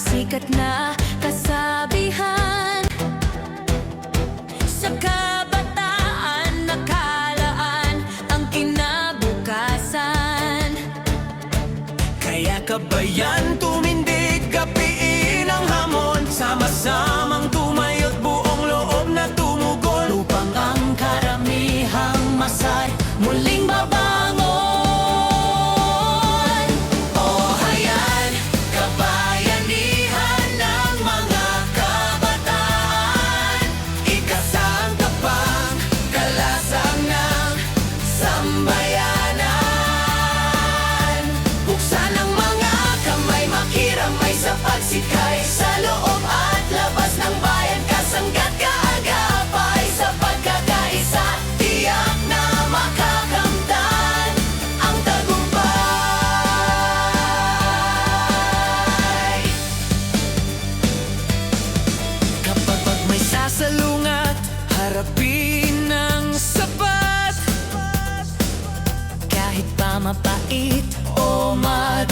sikat na kasabihan. Sa kabataan nakalaan ang kinabukasan. Kaya kabayan tumindig, kapiin ang hamon. Sama-samang tumayo't sa pagsikay Sa loob at labas ng bayan, kasanggat kaagapay Sa pagkakaisa, tiyak na makakamtan ang tagumpay. Kapag pag may sasalungat, harapin ng sapat. Kahit pa mapait o madugo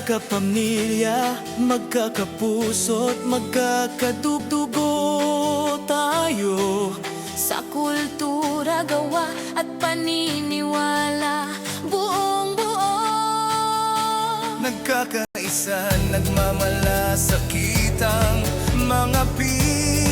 Magkakapamilya, magkakapuso't magkakadugdugo tayo. Sa kultura, gawa at paniniwala Buong buo. Nagkakaisa, nagmamalasakit ang mga Pinoy